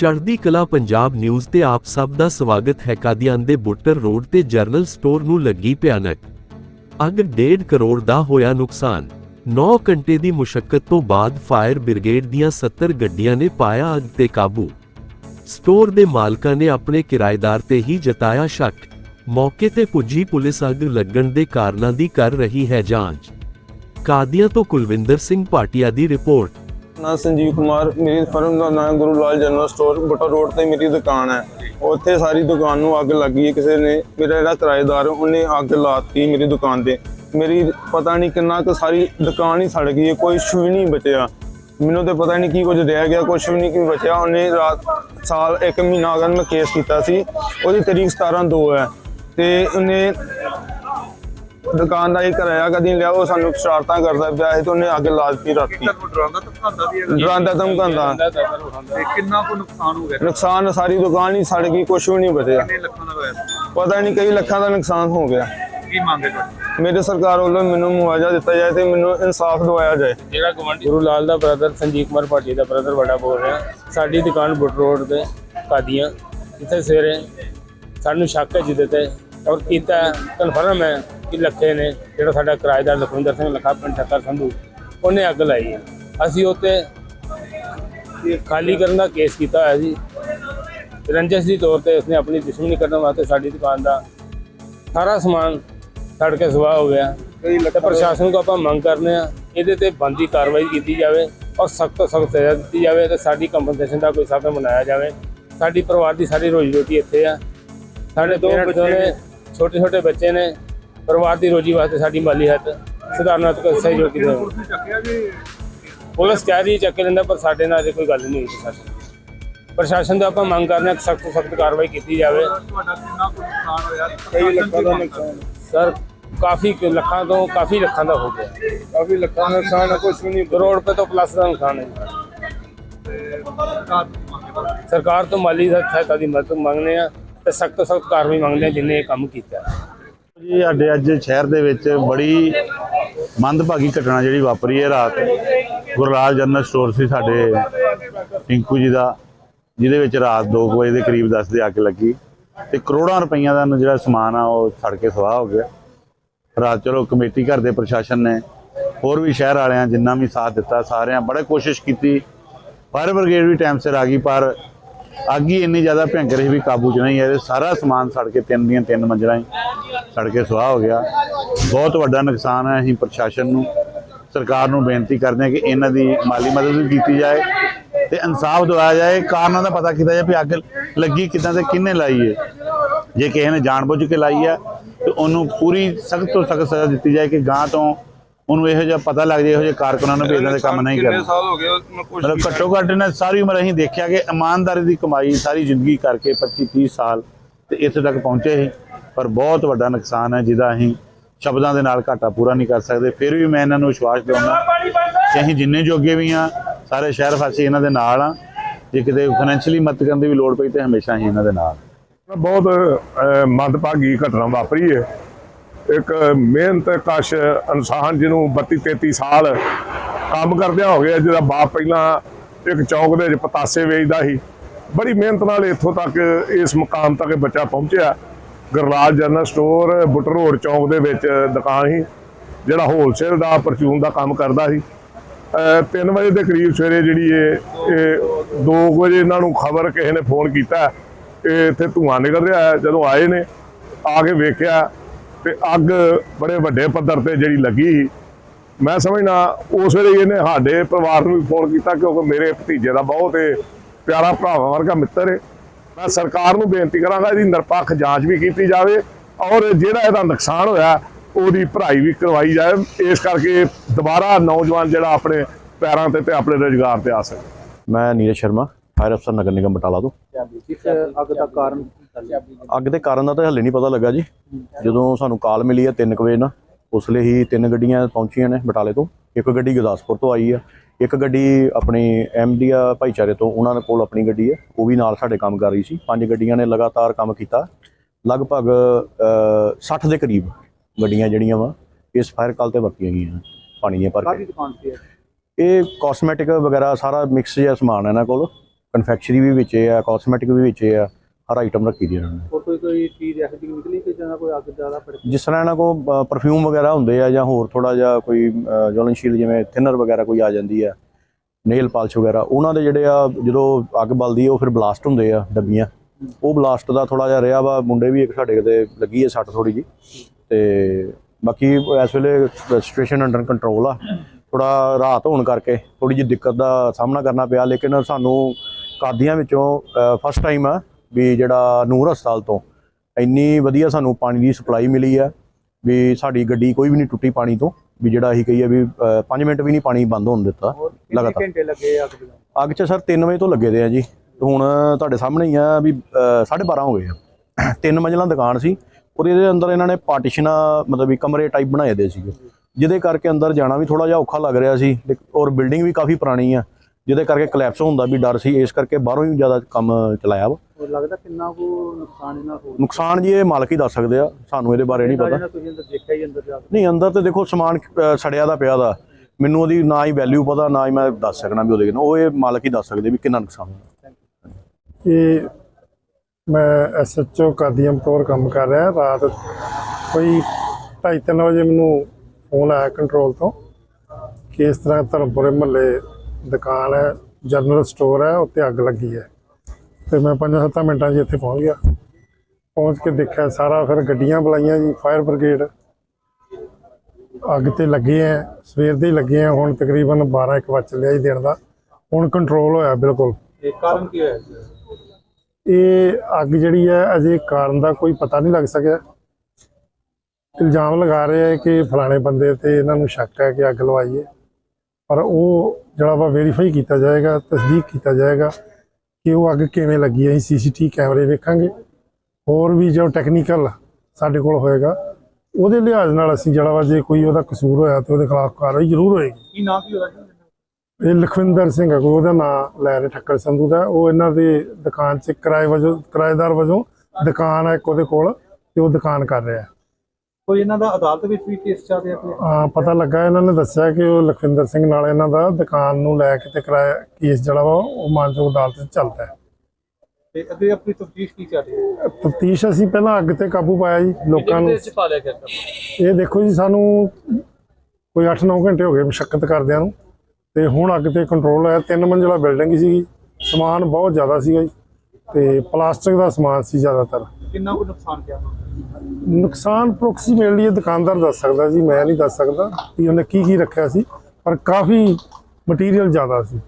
ਚੜ੍ਹਦੀ ਕਲਾ ਪੰਜਾਬ ਨਿਊਜ਼ ਤੇ ਆਪ ਸਭ ਦਾ ਸਵਾਗਤ ਹੈ। ਕਾਦੀਆਂ ਦੇ ਬੁੱਟਰ ਰੋਡ ਤੇ ਜਰਨਲ ਸਟੋਰ ਨੂੰ ਲੱਗੀ ਭਿਆਨਕ ਅੱਗ 1.5 ਕਰੋੜ ਦਾ ਹੋਇਆ ਨੁਕਸਾਨ। 9 ਘੰਟੇ ਦੀ ਮੁਸ਼ਕਲ ਤੋਂ ਬਾਅਦ ਫਾਇਰ ਬ੍ਰਿਗੇਡ ਦੀਆਂ 70 ਗੱਡੀਆਂ ਨੇ ਪਾਇਆ ਅੱਗ ਤੇ ਕਾਬੂ। ਸਟੋਰ ਦੇ ਮਾਲਕਾਂ ਨੇ ਆਪਣੇ ਕਿਰਾਏਦਾਰ ਤੇ ਹੀ ਜਤਾਇਆ ਸ਼ੱਕ। ਮੌਕੇ ਤੇ ਪੁੱਜੀ ਪੁਲਿਸ ਅੱਗ ਲੱਗਣ ਦੇ ਕਾਰਨਾਂ ਦੀ ਕਰ ਰਹੀ ਹੈ ਜਾਂਚ। ਕਾਦੀਆਂ ਤੋਂ ਕੁਲਵਿੰਦਰ ਸਿੰਘ ਭਾਟੀਆ ਦੀ ਰਿਪੋਰਟ। ਨਾ ਸੰਜੀਵ ਕੁਮਾਰ, ਮੇਰੀ ਫਰਮ ਦਾ ਨਾਮ Guru Lal general store Bata road ਤੇ ਮੇਰੀ ਦੁਕਾਨ ਹੈ। ਉੱਥੇ ਸਾਰੀ ਦੁਕਾਨ ਨੂੰ ਅੱਗ ਲੱਗੀ ਹੈ ਕਿਸੇ ਨੇ ਮੇਰਾ ਜਿਹੜਾ ਕਿਰਾਏਦਾਰ, ਉਹਨੇ ਅੱਗ ਲਾਤੀ ਮੇਰੀ ਦੁਕਾਨ ਤੇ। ਮੇਰੀ ਪਤਾ ਨਹੀਂ ਕਿੰਨਾ ਕੁ ਸਾਰੀ ਦੁਕਾਨ ਹੀ ਸੜ ਗਈ ਹੈ, ਕੋਈ ਵੀ ਨਹੀਂ ਬਚਿਆ। ਮੈਨੂੰ ਤੇ ਪਤਾ ਨਹੀਂ ਕੀ ਕੁਝ ਰਹਿ ਗਿਆ ਕੁਝ ਵੀ ਨਹੀਂ ਕੀ ਬਚਿਆ। ਉਹਨੇ ਰਾਤ, ਸਾਲ, ਇੱਕ ਮਹੀਨਾ ਅਗਰ ਮੈਂ ਕੇਸ ਕੀਤਾ ਸੀ, ਉਹਦੀ ਤਰੀਕ 17 2 ਹੈ। ਤੇ ਉਹਨੇ ਦੁਕਾਨ ਦਾ ਹੀ ਕਰਾਇਆ ਕਦੀ ਲਿਆ ਉਹ ਸਾਨੂੰ ਸ਼ਰਾਰਤਾਂ ਕਰਦਾ ਪਿਆ ਸੀ ਤੇ ਉਹਨੇ ਅੱਗ ਲਾ ਦਿੱਤੀ ਰਾਤੀ ਤੁਹਾਨੂੰ ਡਰਾਉਂਦਾ ਧਮਕਾਉਂਦਾ ਵੀ ਹੈਗਾ। ਡਰਾਂਦਾ ਧਮਕਾਉਂਦਾ। ਤੇ ਕਿੰਨਾ ਕੁ ਨੁਕਸਾਨ ਹੋ ਗਿਆ? ਨੁਕਸਾਨ ਸਾਰੀ ਦੁਕਾਨ ਹੀ ਸੜ ਗਈ ਕੁਝ ਵੀ ਨਹੀਂ ਬਚਿਆ। ਕਿੰਨੇ ਲੱਖਾਂ ਦਾ ਹੋਇਆ? ਪਤਾ ਨਹੀਂ ਕਈ ਲੱਖਾਂ ਦਾ ਨੁਕਸਾਨ ਹੋ ਗਿਆ। ਕੀ ਮੰਗੇ ਤੁਹਾਡੀ? ਮੇਰੇ ਸਰਕਾਰ ਵੱਲੋਂ ਮੈਨੂੰ ਮੁਆਵਜ਼ਾ ਦਿੱਤਾ ਜਾਏ ਤੇ ਮੈਨੂੰ ਇਨਸਾਫ ਦਿਵਾਇਆ ਜਾਏ। ਜਿਹੜਾ ਗਵੰਡੀ ਗੁਰੂ ਲਾਲ ਦਾ ਬ੍ਰਦਰ ਸੰਜੀਵ ਕੁਮਾਰ ਭਾਟੀ ਦਾ ਬ੍ਰਦਰ ਵੱਡਾ ਬੋਲ ਰਿਹਾ। ਸਾਡੀ ਦੁਕਾਨ ਬੁੱਟ ਰੋਡ ਤੇ ਕਾਦੀਆਂ। ਇੱਥੇ ਸਵੇਰੇ ਸਾਨੂੰ ਸ਼ੱਕ ਹੈ ਜਿਹਦੇ ਤੇ ਔਰ ਕੀਤਾ ਕਨਫਰਮ ਹੈ ਕਿ ਲੱਖੇ ਨੇ ਜਿਹੜਾ ਸਾਡਾ ਕਿਰਾਏਦਾਰ ਲਖਵਿੰਦਰ ਸਿੰਘ ਲੱਖਾ ਪਿੰਡ ਠੱਕਰ ਸੰਧੂ ਉਹਨੇ ਅੱਗ ਲਾਈ ਹੈ। ਅਸੀਂ ਉੱਤੇ ਖਾਲੀ ਕਰਨ ਦਾ ਕੇਸ ਕੀਤਾ ਹੋਇਆ ਸੀ। ਰੰਜਸ ਦੀ ਤੌਰ ਤੇ ਉਸਨੇ ਆਪਣੀ ਦੁਸ਼ਮਣੀ ਕਰਨ ਵਾਸਤੇ ਸਾਡੀ ਦੁਕਾਨ ਦਾ ਸਾਰਾ ਸਮਾਨ ਸੜ ਕੇ ਸਵਾਹ ਹੋ ਗਿਆ। ਤੇ ਪ੍ਰਸ਼ਾਸਨ ਕੋ ਆਪਾਂ ਮੰਗ ਕਰਨੇ ਆ ਇਹਦੇ ਤੇ ਬੰਦੀ ਕਾਰਵਾਈ ਕੀਤੀ ਜਾਵੇ ਔਰ ਸਖਤ ਤੋਂ ਸਖਤ ਸਜ਼ਾ ਦਿੱਤੀ ਜਾਵੇ ਤੇ ਸਾਡੀ ਕੰਪਨਸੇਸ਼ਨ ਦਾ ਕੋਈ ਸਾਧਨ ਬਣਾਇਆ ਜਾਵੇ। ਸਾਡੀ ਪਰਿਵਾਰ ਦੀ ਸਾਰੀ ਰੋਜੀ ਰੋਟੀ ਇੱਥੇ ਆ। ਸਾਡੇ ਦੋ ਬੱਚੇ ਨੇ ਛੋਟੇ ਛੋਟੇ ਬੱਚੇ ਨੇ ਪਰਿਵਾਰ ਦੀ ਰੋਜੀ ਵਾਸਤੇ ਸਾਡੀ ਮਾਲੀ ਹੱਥ ਸੁਧਾਰਨਾਤਮਕ ਸਹਿਯੋਗ ਜੀ ਪੁਲਿਸ ਕਹਿ ਰਹੀ ਹੈ ਚੱਕ ਲੈਂਦਾ ਪਰ ਸਾਡੇ ਨਾਲ ਅਜੇ ਕੋਈ ਗੱਲ ਨਹੀਂ ਹੋਈ ਪ੍ਰਸ਼ਾਸਨ ਪ੍ਰਸ਼ਾਸਨ ਦਾ ਆਪਾਂ ਮੰਗ ਕਰਨੇ ਆ ਸਖਤ ਤੋਂ ਸਖਤ ਕਾਰਵਾਈ ਕੀਤੀ ਜਾਵੇ। ਤੁਹਾਡਾ ਕਿੰਨਾ ਕੁ ਨੁਕਸਾਨ ਹੋਇਆ? ਕਈ ਲੱਖਾਂ ਦਾ ਨੁਕਸਾਨ। ਸਰ ਕਾਫੀ ਲੱਖਾਂ ਤੋਂ ਕਾਫੀ ਲੱਖਾਂ ਦਾ ਹੋ ਗਿਆ। ਕਾਫੀ ਲੱਖਾਂ ਦਾ ਨੁਕਸਾਨ ਹੈ ਕੁਝ ਵੀ ਨਹੀਂ। ਕਰੋੜ ਰੁਪਏ ਤੋਂ ਪਲੱਸ ਦਾ ਨੁਕਸਾਨ ਹੈ ਤੇ ਸਰਕਾਰ ਤੋਂ ਮੰਗੇ ਤੁਹਾਡੀ ਸਰਕਾਰ ਤੋਂ ਮਾਲੀ ਸਹਾਇਤਾ ਦੀ ਮਦਦ ਮੰਗਨੇ ਆ ਤੇ ਸਖਤ ਤੋਂ ਸਖਤ ਕਾਰਵਾਈ ਮੰਗਦੇ ਆ ਜਿੰਨੇ ਇਹ ਕੰਮ ਕੀਤਾ ਜੀ, ਸਾਡੇ ਅੱਜ ਸ਼ਹਿਰ ਦੇ ਵਿੱਚ ਬੜੀ ਮੰਦਭਾਗੀ ਘਟਨਾ ਜਿਹੜੀ ਵਾਪਰੀ ਹੈ ਰਾਤ। ਗੁਰਲਾਲ ਜਨਰਲ ਸਟੋਰ ਸੀ ਸਾਡੇ ਟਿੰਕੂ ਜੀ ਦਾ, ਜਿਹਦੇ ਵਿੱਚ ਰਾਤ 2 ਵਜੇ ਦੇ ਕਰੀਬ ਦੱਸਦੇ ਕੇ ਲੱਗੀ। ਤੇ ਕਰੋੜਾਂ ਰੁਪਈਆ ਦਾ ਜਿਹੜਾ ਸਮਾਨ ਆ, ਉਹ ਸੜ ਕੇ ਸਵਾਹ ਹੋ ਗਿਆ। ਰਾਤ ਚਲੋ ਕਮੇਟੀ ਘਰ ਦੇ ਪ੍ਰਸ਼ਾਸਨ ਨੇ, ਹੋਰ ਵੀ ਸ਼ਹਿਰ ਵਾਲਿਆਂ ਜਿੰਨਾ ਵੀ ਸਾਥ ਦਿੱਤਾ, ਸਾਰਿਆਂ ਬੜੇ ਕੋਸ਼ਿਸ਼ ਕੀਤੀ। ਫਾਇਰ ਬ੍ਰਿਗੇਡ ਵੀ ਟਾਈਮ ਸਿਰ ਆ ਗਈ, ਪਰ ਅੱਗ ਹੀ ਇੰਨੀ ਜ਼ਿਆਦਾ ਭਿਅੰਕਰ ਰਹੀ ਵੀ ਕਾਬੂ 'ਚ ਨਹੀਂ ਆਇਆ ਸਾਰਾ ਸਮਾਨ ਸੜ ਕੇ ਤਿੰਨ ਦੀਆਂ ਤਿੰਨ ਮੰਜ਼ਲਾਂ ਹੀ। ਸੜ ਕੇ ਸੁਆਹ ਹੋ ਗਿਆ। ਬਹੁਤ ਵੱਡਾ ਨੁਕਸਾਨ ਹੈ ਅਸੀਂ ਪ੍ਰਸ਼ਾਸਨ ਨੂੰ ਸਰਕਾਰ ਨੂੰ ਬੇਨਤੀ ਕਰਦੇ ਹਾਂ ਕਿ ਇਹਨਾਂ ਦੀ ਮਾਲੀ ਮਦਦ ਵੀ ਕੀਤੀ ਜਾਏ ਤੇ ਇਨਸਾਫ ਦਿਵਾਇਆ ਜਾਏ। ਕਾਰਨਾਂ ਦਾ ਪਤਾ ਕੀਤਾ ਜਾਏ ਵੀ ਅੱਗ ਲੱਗੀ ਕਿਦਾਂ ਤੇ ਕਿਹਨੇ ਲਾਈ ਹੈ ਜੇ ਕਿਸੇ ਨੇ ਜਾਣਬੁੱਝ ਕੇ ਲਾਈ ਹੈ ਤੇ ਉਹਨੂੰ ਪੂਰੀ ਸਖਤ ਤੋਂ ਸਖਤ ਸਜ਼ਾ ਦਿੱਤੀ ਜਾਏ ਕਿ ਗਾਂ ਤੋਂ ਉਹਨੂੰ ਇਹੋ ਜਿਹਾ ਪਤਾ ਲੱਗ ਜਾਏ ਇਹੋ ਜਿਹੇ ਕਾਰਕੁਨਾਂ ਨੂੰ ਇਦਾਂ ਦੇ ਕੰਮ ਨਹੀਂ ਕਿੰਨੇ ਕਰਨਾ ਸਾਲ ਹੋ ਗਏ ਮਤਲਬ ਘੱਟੋ ਘੱਟ ਨੇ ਸਾਰੀ ਉਮਰ ਅਸੀਂ ਦੇਖਿਆ ਕਿ ਇਮਾਨਦਾਰੀ ਦੀ ਕਮਾਈ ਸਾਰੀ ਜ਼ਿੰਦਗੀ ਕਰਕੇ 25 30 ਸਾਲ ਤੇ ਇੱਥੇ ਤੱਕ ਪਹੁੰਚੇ ਸੀ। ਪਰ ਬਹੁਤ ਵੱਡਾ ਨੁਕਸਾਨ ਹੈ ਜਿਹਦਾ ਅਸੀਂ ਸ਼ਬਦਾਂ ਦੇ ਨਾਲ ਘਾਟਾ ਪੂਰਾ ਨਹੀਂ ਕਰ ਸਕਦੇ। ਫਿਰ ਵੀ ਮੈਂ ਇਹਨਾਂ ਨੂੰ ਵਿਸ਼ਵਾਸ ਦਿਵਾਉਂਦਾ ਕਿ ਅਸੀਂ ਜਿੰਨੇ ਜੋਗੇ ਵੀ ਆ ਸਾਰੇ ਸ਼ਹਿਰ ਵਾਸੀ ਇਹਨਾਂ ਦੇ ਨਾਲ ਆ ਜੇ ਕਿਤੇ ਫਾਈਨੈਂਸ਼ੀਅਲੀ ਮਦਦ ਕਰਨ ਦੀ ਵੀ ਲੋੜ ਪਈ ਤੇ ਹਮੇਸ਼ਾ ਅਸੀਂ ਇਹਨਾਂ ਦੇ ਨਾਲ ਬਹੁਤ ਮੰਦਭਾਗੀ ਘਟਨਾ ਵਾਪਰੀ ਹੈ। ਇੱਕ ਮਿਹਨਤ ਕਸ਼ ਇਨਸਾਨ ਜਿਹਨੂੰ 32 33 ਸਾਲ ਕੰਮ ਕਰਦਿਆਂ ਹੋ ਗਿਆ ਜਿਹਦਾ ਬਾਪ ਪਹਿਲਾਂ ਇੱਕ ਚੌਕ ਦੇ ਵਿੱਚ ਪਤਾਸੇ ਵੇਚਦਾ ਸੀ। ਬੜੀ ਮਿਹਨਤ ਨਾਲ ਇੱਥੋਂ ਤੱਕ ਇਸ ਮੁਕਾਮ ਤੱਕ ਇਹ ਬੱਚਾ ਪਹੁੰਚਿਆ। Gurlal general store Buttar road ਚੌਕ ਦੇ ਵਿੱਚ ਦੁਕਾਨ ਸੀ, ਜਿਹੜਾ ਹੋਲਸੇਲ ਦਾ ਪਰਚੂਨ ਦਾ ਕੰਮ ਕਰਦਾ ਸੀ। 3 ਵਜੇ ਦੇ ਕਰੀਬ ਸਵੇਰੇ ਜਿਹੜੀ ਇਹ ਇਹ 2 ਵਜੇ ਇਹਨਾਂ ਨੂੰ ਖਬਰ ਕਿਸੇ ਨੇ ਫੋਨ ਕੀਤਾ ਕਿ ਇੱਥੇ ਧੂਆਂ ਨਿਕਲ ਰਿਹਾ ਹੈ। ਜਦੋਂ ਆਏ ਨੇ, ਆ ਕੇ ਵੇਖਿਆ ਤੇ ਅੱਗ ਬੜੇ ਵੱਡੇ ਪੱਧਰ ਤੇ ਜਿਹੜੀ ਲੱਗੀ ਮੈਂ ਸਮਝਣਾ ਉਸ ਵੇਲੇ ਇਹਨੇ ਸਾਡੇ ਪਰਿਵਾਰ ਨੂੰ ਵੀ ਫੋਨ ਕੀਤਾ, ਕਿਉਂਕਿ ਮੇਰੇ ਭਤੀਜੇ ਦਾ ਬਹੁਤ ਹੀ ਪਿਆਰਾ ਭਰਾਵਾਂ ਵਰਗਾ ਮਿੱਤਰ ਹੈ ਮੈਂ ਸਰਕਾਰ ਨੂੰ ਬੇਨਤੀ ਕਰਾਂਗਾ ਇਹਦੀ ਨਿਰਪੱਖ ਜਾਂਚ ਵੀ ਕੀਤੀ ਜਾਵੇ ਔਰ ਜਿਹੜਾ ਇਹਦਾ ਨੁਕਸਾਨ ਹੋਇਆ ਉਹਦੀ ਭਰਾਈ ਵੀ ਕਰਵਾਈ ਜਾਏ ਇਸ ਕਰਕੇ ਦੁਬਾਰਾ ਨੌਜਵਾਨ ਜਿਹੜਾ ਆਪਣੇ ਪੈਰਾਂ ਤੇ ਤੇ ਆਪਣੇ ਰੁਜ਼ਗਾਰ ਤੇ ਆ ਸਕੇ। ਮੈਂ ਨੀਰਜ ਸ਼ਰਮਾ ਫਾਇਰ ਅਫਸਰ ਨਗਰ ਨਿਗਮ ਬਟਾਲਾ ਤੋਂ। ਇਸ ਅੱਗ ਦਾ ਕਾਰਨ ਅੱਗ ਦੇ ਕਾਰਨ ਦਾ ਤਾਂ ਹਲੇ ਨਹੀਂ ਪਤਾ ਲੱਗਾ ਜੀ। ਜਦੋਂ ਸਾਨੂੰ ਕਾਲ ਮਿਲੀ ਹੈ 3 ਵਜੇ ਨਾ ਉਸ ਲਈ ਹੀ ਤਿੰਨ ਗੱਡੀਆਂ ਪਹੁੰਚੀਆਂ ਨੇ ਬਟਾਲੇ ਤੋਂ। ਇੱਕ ਗੱਡੀ ਗੁਰਦਾਸਪੁਰ ਤੋਂ ਆਈ ਆ। ਇੱਕ ਗੱਡੀ ਆਪਣੀ ਐਮਡੀਆ ਭਾਈਚਾਰੇ ਤੋਂ ਉਹਨਾਂ ਦੇ ਕੋਲ ਆਪਣੀ ਗੱਡੀ ਹੈ ਉਹ ਵੀ ਨਾਲ ਸਾਡੇ ਕੰਮ ਕਰ ਰਹੀ ਸੀ। ਪੰਜ ਗੱਡੀਆਂ ਨੇ ਲਗਾਤਾਰ ਕੰਮ ਕੀਤਾ। ਲਗਭਗ ਅ, 60 ਦੇ ਕਰੀਬ ਗੱਡੀਆਂ ਜਿਹੜੀਆਂ ਵਾ ਇਸ ਫਾਇਰ ਕਾਲ ਤੇ ਵਰਤੀਆਂ ਗਈਆਂ ਪਾਣੀ ਦੀਆਂ ਭਰ ਕੇ। ਦੁਕਾਨ ਤੇ ਇਹ? ਕਾਸਮੈਟਿਕ ਵਗੈਰਾ ਸਾਰਾ ਮਿਕਸ ਜਿਹਾ ਸਮਾਨ ਹੈ ਇਹਨਾਂ ਕੋਲ। ਕਨਫੈਕਸ਼ਨਰੀ ਵੀ ਵਿੱਚੇ ਆ ਕਾਸਮੈਟਿਕ ਵੀ ਵਿੱਚੇ ਆ। ਹਰ ਆਈਟਮ ਰੱਖੀ ਦੀ ਇਹਨਾਂ ਨੇ। ਕੋਈ ਚੀਜ਼ ਇਹੋ ਨਿਕਲੀ ਕਿ ਜਾਂ ਕੋਈ ਅੱਗ ਜ਼ਿਆਦਾ ਫੜ ਜਿਸ ਤਰ੍ਹਾਂ ਇਹਨਾਂ ਕੋ ਪਰਫਿਊਮ ਵਗੈਰਾ ਹੁੰਦੇ ਆ ਜਾਂ ਹੋਰ ਥੋੜਾ ਜਿਹਾ ਕੋਈ ਅ, ਜਵਲਨਸ਼ੀਲ ਜਿਵੇਂ ਥਿਨਰ ਵਗੈਰਾ ਕੋਈ ਆ ਜਾਂਦੀ ਆ ਨੇਲ ਪਾਲਿਸ਼ ਵਗੈਰਾ ਉਹਨਾਂ ਦੇ ਜਿਹੜੇ ਆ ਜਦੋਂ ਅੱਗ ਬਲਦੀ ਆ ਉਹ ਫਿਰ ਬਲਾਸਟ ਹੁੰਦੇ ਆ ਡੱਬੀਆਂ। ਉਹ ਬਲਾਸਟ ਦਾ ਥੋੜਾ ਜਿਹਾ ਰਿਹਾ ਵਾ ਮੁੰਡੇ ਵੀ ਇੱਕ ਸਾਡੇ ਕਿਤੇ ਲੱਗੀ ਹੈ ਸੱਟ ਥੋੜੀ ਜੀ ਤੇ ਬਾਕੀ ਇਸ ਵੇਲੇ ਸਿਚੁਏਸ਼ਨ ਅੰਡਰ ਕੰਟਰੋਲ ਆ। ਥੋੜਾ ਰਾਤ ਹੋਣ ਕਰਕੇ ਥੋੜੀ ਜਿਹੀ ਦਿੱਕਤ ਦਾ ਸਾਹਮਣਾ ਕਰਨਾ ਪਿਆ ਲੇਕਿਨ ਸਾਨੂੰ ਕਾਦੀਆਂ ਵਿੱਚੋਂ ਫਸਟ ਟਾਈਮ ਆ ਵੀ ਜਿਹੜਾ ਨੂਰ ਹਸਪਤਾਲ ਤੋਂ ਇੰਨੀ ਵਧੀਆ ਸਾਨੂੰ ਪਾਣੀ ਦੀ ਸਪਲਾਈ ਮਿਲੀ ਆ ਵੀ ਸਾਡੀ ਗੱਡੀ ਕੋਈ ਵੀ ਨਹੀਂ ਟੁੱਟੀ ਪਾਣੀ ਤੋਂ ਵੀ ਜਿਹੜਾ ਅਸੀਂ ਕਹੀਏ ਵੀ 5 ਮਿੰਟ ਵੀ ਨਹੀਂ ਪਾਣੀ ਬੰਦ ਹੋਣ ਦਿੱਤਾ ਲਗਾਤਾਰ। ਘੰਟੇ ਲੱਗੇ ਅੱਗ ਬੁਝਾਉਣ ਅੱਗ 'ਚ ਸਰ 3 ਵਜੇ ਤੋਂ ਲੱਗੇ ਦੇ ਆ ਜੀ। ਹੁਣ ਤੁਹਾਡੇ ਸਾਹਮਣੇ ਹੀ ਆ ਵੀ 12:30 ਹੋ ਗਏ ਆ। ਤਿੰਨ ਮੰਜ਼ਲਾਂ ਦੁਕਾਨ ਸੀ। ਔਰ ਇਹਦੇ ਅੰਦਰ ਇਹਨਾਂ ਨੇ ਪਾਰਟੀਸ਼ਨਾਂ ਮਤਲਬ ਵੀ ਕਮਰੇ ਟਾਈਪ ਬਣਾਏ ਦੇ ਸੀਗੇ। ਜਿਹਦੇ ਕਰਕੇ ਅੰਦਰ ਜਾਣਾ ਵੀ ਥੋੜਾ ਜਿਹਾ ਔਖਾ ਲੱਗ ਰਿਹਾ ਸੀ। ਔਰ ਬਿਲਡਿੰਗ ਵੀ ਕਾਫੀ ਪੁਰਾਣੀ ਆ। ਜਿਹਦੇ ਕਰਕੇ ਕਲੈਪਸ ਹੋਣ ਦਾ ਵੀ ਡਰ ਸੀ ਇਸ ਕਰਕੇ ਬਾਹਰੋਂ ਹੀ ਜ਼ਿਆਦਾ ਕੰਮ ਚਲਾਇਆ ਵਾ। ਲੱਗਦਾ ਕਿੰਨਾ ਕੁ ਨੁਕਸਾਨ ਇਹਨਾਂ ਹੋ ਨੁਕਸਾਨ ਜੀ ਇਹ ਮਾਲਕ ਹੀ ਦੱਸ ਸਕਦੇ ਆ ਸਾਨੂੰ ਇਹਦੇ ਬਾਰੇ ਨਹੀਂ ਪਤਾ। ਜਿਹੜਾ ਤੁਸੀਂ ਅੰਦਰ ਦੇਖਿਆ ਹੀ ਅੰਦਰ ਜਾ ਕੇ। ਨਹੀਂ ਅੰਦਰ ਤੇ ਦੇਖੋ ਸਮਾਨ ਸੜਿਆ ਦਾ ਪਿਆ ਦਾ। ਮੈਨੂੰ ਉਹਦੀ ਨਾ ਹੀ ਵੈਲਿਊ ਪਤਾ ਨਾ ਹੀ ਮੈਂ ਦੱਸ ਸਕਣਾ ਵੀ ਉਹਦੇ ਕਿੰਨਾ। ਉਹ ਇਹ ਮਾਲਕ ਹੀ ਦੱਸ ਸਕਦੇ ਵੀ ਕਿੰਨਾ ਨੁਕਸਾਨ ਹੋਇਆ। ਇਹ ਮੈਂ ਐਸਐਚਓ ਕਾਦੀਅਮਪੁਰ ਕੰਮ ਕਰ ਰਿਹਾ ਰਾਤ ਕੋਈ 2:30 ਵਜੇ ਮੈਨੂੰ ਫੋਨ ਆਇਆ ਕੰਟਰੋਲ ਤੋਂ ਕਿ ਇਸ ਤਰ੍ਹਾਂ ਧਰਮਪੁਰੇ ਮਹੱਲੇ ਦੁਕਾਨ ਹੈ ਜਨਰਲ ਸਟੋਰ ਹੈ ਉੱਤੇ ਅੱਗ ਲੱਗੀ ਹੈ। ਤੇ ਮੈਂ 5-7 ਮਿੰਟਾਂ 'ਚ ਇੱਥੇ ਪਹੁੰਚ ਗਿਆ। ਪਹੁੰਚ ਕੇ ਦੇਖਿਆ ਸਾਰਾ ਫਿਰ ਗੱਡੀਆਂ ਬੁਲਾਈਆਂ ਜੀ ਫਾਇਰ ਬ੍ਰਿਗੇਡ ਅੱਗ ਤੇ ਲੱਗੇ ਆ ਸਵੇਰ ਦੇ ਲੱਗੇ ਆ ਹੁਣ ਤਕਰੀਬਨ 12-1 ਵਜ ਚੱਲਿਆ ਜੀ ਦਿਨ ਦਾ। ਹੁਣ ਕੰਟਰੋਲ ਹੋਇਆ ਬਿਲਕੁਲ। ਇਹ ਕਾਰਨ ਕੀ ਹੋਇਆ ਜੀ? ਇਹ ਅੱਗ ਜਿਹੜੀ ਹੈ ਅਜੇ ਕਾਰਨ ਦਾ ਕੋਈ ਪਤਾ ਨਹੀਂ ਲੱਗ ਸਕਿਆ। ਇਲਜ਼ਾਮ ਲਗਾ ਰਹੇ ਹੈ ਕਿ ਫਲਾਣੇ ਬੰਦੇ ਤੇ ਇਹਨਾਂ ਨੂੰ ਸ਼ੱਕ ਹੈ ਕਿ ਅੱਗ ਲਵਾਈ ਹੈ ਪਰ ਉਹ ਜਿਹੜਾ ਵਾ ਵੈਰੀਫਾਈ ਕੀਤਾ ਜਾਏਗਾ ਤਸਦੀਕ ਕੀਤਾ ਜਾਏਗਾ ਕਿ ਉਹ ਅੱਗ ਕਿਵੇਂ ਲੱਗੀ ਹੈ। ਸੀਸੀਟੀ ਕੈਮਰੇ ਵੇਖਾਂਗੇ। ਹੋਰ ਵੀ ਜੋ ਟੈਕਨੀਕਲ ਸਾਡੇ ਕੋਲ ਹੋਏਗਾ ਉਹਦੇ ਲਿਹਾਜ਼ ਨਾਲ ਅਸੀਂ ਜਿਹੜਾ ਵਾ ਜੇ ਕੋਈ ਉਹਦਾ ਕਸੂਰ ਹੋਇਆ ਤੇ ਉਹਦੇ ਖਿਲਾਫ ਕਾਰਵਾਈ ਜ਼ਰੂਰ ਹੋਏਗੀ। ਕੀ ਨਾਂ ਕੀ ਹੋਇਆ ਇਹ ਲਖਵਿੰਦਰ ਸਿੰਘ ਹੈ ਕੋਈ ਉਹਦਾ ਨਾਮ ਲੈ ਰਹੇ ਠੱਕਰ ਸੰਧੂ ਦਾ। ਉਹ ਇਹਨਾਂ ਦੀ ਦੁਕਾਨ 'ਚ ਕਿਰਾਏ ਵਜੋਂ ਕਿਰਾਏਦਾਰ ਵਜੋਂ ਦੁਕਾਨ ਹੈ ਇੱਕ ਉਹਦੇ ਕੋਲ ਤੇ ਉਹ ਦੁਕਾਨ ਕਰ ਰਿਹਾ। ਕੋਈ ਇਹਨਾਂ ਦਾ ਅਦਾਲਤ ਵਿੱਚ ਵੀ ਕੇਸ ਚੱਲ ਰਿਹਾ ਕੋਈ? ਆ ਪਤਾ ਲੱਗਾ ਇਹਨਾਂ ਨੇ ਦੱਸਿਆ ਕਿ ਉਹ ਲਖਵਿੰਦਰ ਸਿੰਘ ਨਾਲ ਇਹਨਾਂ ਦਾ ਦੁਕਾਨ ਨੂੰ ਲੈ ਕੇ ਤੇ ਕਿਰਾਇਆ ਕੇਸ ਜਿਹੜਾ ਵਾ ਉਹ ਮਾਨਯੋਗ ਅਦਾਲਤ 'ਚ ਚੱਲਦਾ ਹੈ। ਤੇ ਅੱਗੇ ਆਪਣੀ ਤਫਤੀਸ਼ ਕੀ ਚੱਲ ਰਹੀ ਹੈ? ਤਫਤੀਸ਼ ਅਸੀਂ ਪਹਿਲਾਂ ਅੱਗ ਤੇ ਕਾਬੂ ਪਾਇਆ ਜੀ ਲੋਕਾਂ ਨੂੰ। ਪਾ ਲਿਆ ਗਿਆ ਇਹ ਦੇਖੋ ਜੀ ਸਾਨੂੰ ਕੋਈ 8-9 ਘੰਟੇ ਹੋ ਗਏ ਮੁਸ਼ਕਲ ਕਰਦਿਆਂ ਨੂੰ। ਤੇ ਹੁਣ ਅੱਗ ਤੇ ਕੰਟਰੋਲ ਹੋਇਆ ਤਿੰਨ ਮੰਜ਼ਿਲਾ ਬਿਲਡਿੰਗ ਸੀਗੀ ਸਮਾਨ ਬਹੁਤ ਜ਼ਿਆਦਾ ਸੀਗਾ ਜੀ। ਤੇ ਪਲਾਸਟਿਕ ਦਾ ਸਮਾਨ ਸੀ ਜ਼ਿਆਦਾਤਰ। ਕਿੰਨਾ ਕੁ ਨੁਕਸਾਨ ਕਿਆ ਨੁਕਸਾਨ ਅਪਰੋਕਸੀਮੇਟਲੀ ਇਹ ਦੁਕਾਨਦਾਰ ਦੱਸ ਸਕਦਾ ਜੀ, ਮੈਂ ਨਹੀਂ ਦੱਸ ਸਕਦਾ ਕਿ ਉਹਨੇ ਕੀ ਕੀ ਰੱਖਿਆ ਸੀ, ਪਰ ਕਾਫੀ ਮਟੀਰੀਅਲ ਜ਼ਿਆਦਾ ਸੀ।